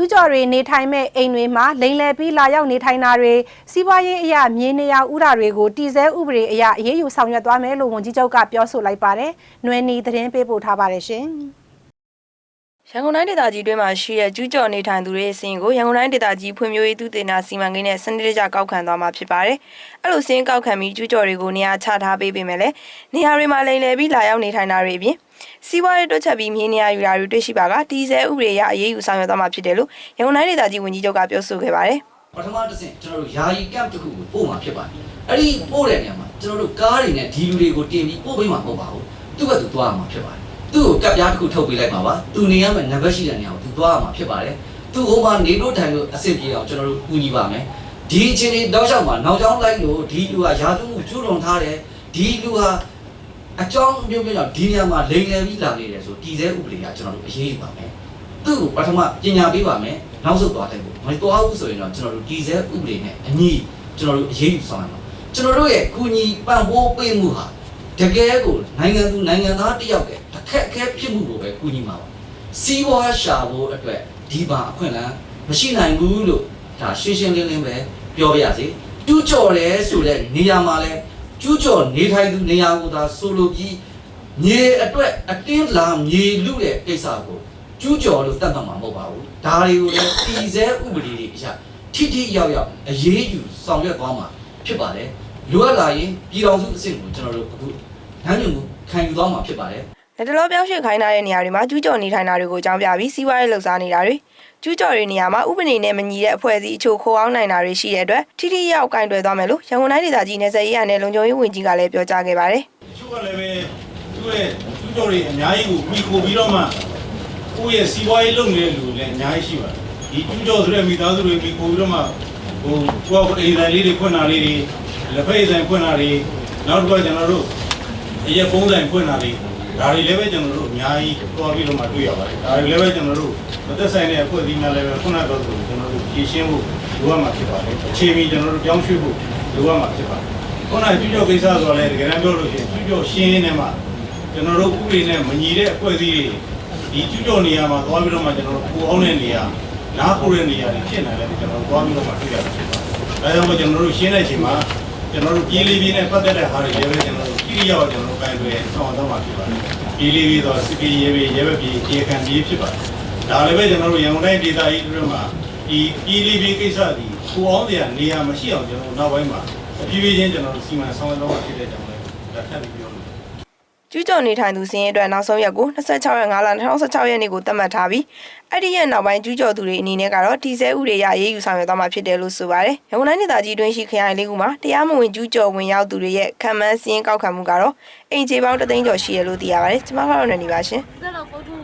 ကျူးကျော်တွေနေထိုင်မဲ့အိမ်တွေမှာလိမ်လည်ပြီးလာရောက်နေထိုင်တာတွေစီးပွားရေးအရာမြေနေရာဥတာတွေကိုတည်ဆဲဥပဒေအရာအရေးယူဆောင်ရွက်သွားမယ်လို့ဝန်ကြီးချုပ်ကပြောဆိုလိုက်ပါတယ်။ຫນွေနီသတင်းပေးပို့ထားပါတယ်ရှင်။ ရန်ကုန်တိုင်းဒေသကြီးတွင်းမှာရှိတဲ့ကျူးကျော်နေထိုင်သူတွေရဲ့စီးရင်ကိုရန်ကုန်တိုင်းဒေသကြီးဖွံ့ဖြိုးရေးသုတေသနစီမံကိန်းနဲ့စနစ်တကျကောက်ခံသွားမှာဖြစ်ပါတယ်။အဲ့လိုစီးရင်ကောက်ခံပြီးကျူးကျော်တွေကိုနေရာချထားပေးပေမဲ့လည်းနေရာတွေမှာလိမ်လည်ပြီးလာရောက်နေထိုင်တာတွေအပြင်စီးပွားရေးတွက်ချက်ပြီးမြေနေရာယူတာတွေတွေ့ရှိပါကတီးဆဲဥပဒေအရအရေးယူဆောင်ရွက်သွားမှာဖြစ်တယ်လို့ရန်ကုန်တိုင်းဒေသကြီးဝန်ကြီးချုပ်ကပြောဆိုခဲ့ပါတယ်။ပထမတစ်ဆင့်ကျွန်တော်တို့ယာယီကမ်တစ်ခုကိုပို့မှာဖြစ်ပါတယ်အဲ့ဒီပို့တဲ့နေရာမှာကျွန်တော်တို့ကားတွေနဲ့ဒီလူတွေကိုတင်ပြီးပို့ပေးမှာမဟုတ်ပါဘူးသူ့ဘက်သူသွားရမှာဖြစ်ပါတယ် သူ့ကိုကပ်ပြားတစ်ခုထုတ်ပေးလိုက်ပါပါသူနေရမယ့်နံပါတ်ရှိတဲ့နေရာကိုသူသွားရမှာဖြစ်ပါတယ်သူ့ဟိုမှာနေလို့ထိုင်လို့အဆင်ပြေအောင်ကျွန်တော်တို့ကူညီပါမယ်ဒီအချိန်လေးတောက်လျှောက်မှာနောက်ကျောင်းလိုက်လို့ဒီလူကယာတုမှုကျူးလွန်ထားတယ်ဒီလူဟာအကြောင်းမျိုးမျိုးကြောင့်ဒီနေရာမှာလိမ်လည်ပြီးလာနေတယ်ဆိုတည်ဆဲဥပဒေကကျွန်တော်တို့အရေးယူပါမယ်သူ့ကိုပထမပညာပေးပါမယ်နောက်ဆုတ်သွားတယ်ပေါ့မတော်ဘူးဆိုရင်တော့ကျွန်တော်တို့ဒီဇယ်ဥပဒေနဲ့အညီကျွန်တော်တို့အရေးယူဆောင်ရမှာကျွန်တော်တို့ရဲ့ကုညီပံ့ပိုးပေးမှုဟာတကယ်ကိုနိုင်ငံသူနိုင်ငံသားတစ်ယောက်ရဲ့ အခက်အခဲဖြစ်မှုကိုပဲကုညီမှာပါစီးပွားရှာဖို့အတွက်ဒီပါအခွင့်အလမ်းမရှိနိုင်ဘူးလို့ဒါရှင်းရှင်းလင်းလင်းပဲပြောပြရစီကျူးကျော်တယ်ဆိုတဲ့နေရာမှာလဲကျူးကျော်နေထိုင်သူနေရာကိုသာဆိုလိုပြီးမြေအတွက်အတင်းလာမြေလူတဲ့ကိစ္စကိုကျူးကျော်လို့တတ်မှတ်မှာမဟုတ်ပါဘူးဒါတွေကိုလည်းတည်ဆဲဥပဒေတွေအရထိထိရောက်ရောက်အရေးယူဆောင်ရွက်သွားမှာဖြစ်ပါတယ်လိုအပ်လာရင်ပြည်တော်စုအဆင့်ကိုကျွန်တော်တို့အခုနှမ်းညွန်မှုခံယူသွားမှာဖြစ်ပါတယ် လက်တလောပြောင်းရွှေ့ခိုင်းထားတဲ့နေရာတွေမှာကျူးကျော်နေထိုင်တာတွေကိုအကြောင်းပြပြီးစီးပွားရေးလှုပ်ရှားနေတာတွေကျူးကျော်တွေနေရာမှာဥပဒေနဲ့မညီတဲ့အဖွဲ့အစည်းအချို့ခိုးအောင်နိုင်တာတွေရှိတဲ့အတွက်ထိထိရောက်ကင်တွယ်သွားမယ်လို့ရန်ကုန်တိုင်းဒေသကြီးနယ်စပ်ရေးရနဲ့လုံခြုံရေးဝန်ကြီးကလည်းပြောကြားခဲ့ပါတယ်တချို့ကလည်းပဲသူ့ရဲ့သူ့ကြော်တွေအများကြီးကိုမိခိုပြီးတော့မှကိုယ့်ရဲ့စီးပွားရေးလုပ်နေတဲ့လူတွေလည်းအများကြီးရှိပါတယ်ဒီကျူးကျော်ဆိုတဲ့မိသားစုတွေမိခိုပြီးတော့မှဟိုကိုယ့်ကိုယ်အိမ်ဆိုင်လေးတွေဖွင့်တာလေးတွေလက်ဖက်ဆိုင်ဖွင့်တာတွေနောက်တစ်ခါကျွန်တော်တို့အရက်ပုံးဆိုင်ဖွင့်တာတွေ ဒါတွေလည်းပဲကျွန်တော်တို့အများကြီးတွားပြီးတော့မှတွေ့ရပါတယ်ဒါတွေလည်းပဲကျွန်တော်တို့မသက်ဆိုင်တဲ့အဖွဲ့အစည်းများလည်းပဲခုနကတော့ဆိုကျွန်တော်တို့ဖြည့်ရှင်းဖို့လိုအပ်မှာဖြစ်ပါတယ်အခြေအနေကျွန်တော်တို့ကြောင်းရွှေ့ဖို့လိုအပ်မှာဖြစ်ပါတယ်ခုနကကျူးကျော်ကိစ္စဆိုတော့လေတကယ်တမ်းပြောလို့ရှိရင်ကျူးကျော်ရှင်းရင်းနဲ့မှကျွန်တော်တို့ဥပဒေနဲ့မညီတဲ့အဖွဲ့အစည်းတွေဒီကျူးကျော်နေရာမှာသွားပြီးတော့မှကျွန်တော်တို့ပူအောင်တဲ့နေရာနားပူတဲ့နေရာတွေဖြစ်နေတယ်ကျွန်တော်တို့သွားပြီးတော့မှတွေ့ရတယ်ဖြစ်ပါတယ်။ဒါကြောင့်မို့ကျွန်တော်တို့ရှင်းတဲ့ချိန်မှာ ကျွန်တော်တို့ပြည်လေးပြည်နဲ့ပတ်သက်တဲ့ဟာတွေလည်းပဲကျွန်တော်တို့ပြည်ရောက်ကျွန်တော်တို့ကိုင်တွယ်ဆောင်တော့မှာဖြစ်ပါတယ်။ပြည်လေးပြည်ဆိုစီပီရဲပြည်ရဲဘက်ပြည်အခြေခံပြည်ဖြစ်ပါတယ်။ဒါလည်းပဲကျွန်တော်တို့ရန်ကုန်တိုင်းဒေသကြီးတွေမှာဒီပြည်လေးပြည်ကိစ္စဒီပူအောင်တဲ့နေရာမရှိအောင်ကျွန်တော်တို့နောက်ပိုင်းမှာအပြည့်ပြည့်ချင်းကျွန်တော်တို့စီမံဆောင်ရွက်တော့ဖြစ်တဲ့ကြောင့်လည်းလက်ထပ်ပြီးပြောလို့ ကျူးကျော်နေထိုင်သူစင်းရဲအတွက်နောက်ဆုံးရက်ကို26ရက်5လ2016ရက်နေ့ကိုသတ်မှတ်ထားပြီးအဲ့ဒီရက်နောက်ပိုင်းကျူးကျော်သူတွေအနေနဲ့ကတော့ဒီဇယ်ဥတွေရရေးယူဆောင်ရွက်သွားမှာဖြစ်တယ်လို့ဆိုပါတယ်။ရန်ကုန်တိုင်းဒေသကြီးတွင်းရှိခရိုင်လေးခုမှာတရားမဝင်ကျူးကျော်ဝင်ရောက်သူတွေရဲ့ခံမှန်းစင်းကောက်ခံမှုကတော့အင်ဂျီပေါင်းတသိန်းကျော်ရှိရလို့သိရပါတယ်။ကျွန်မကတော့နေနေပါရှင်။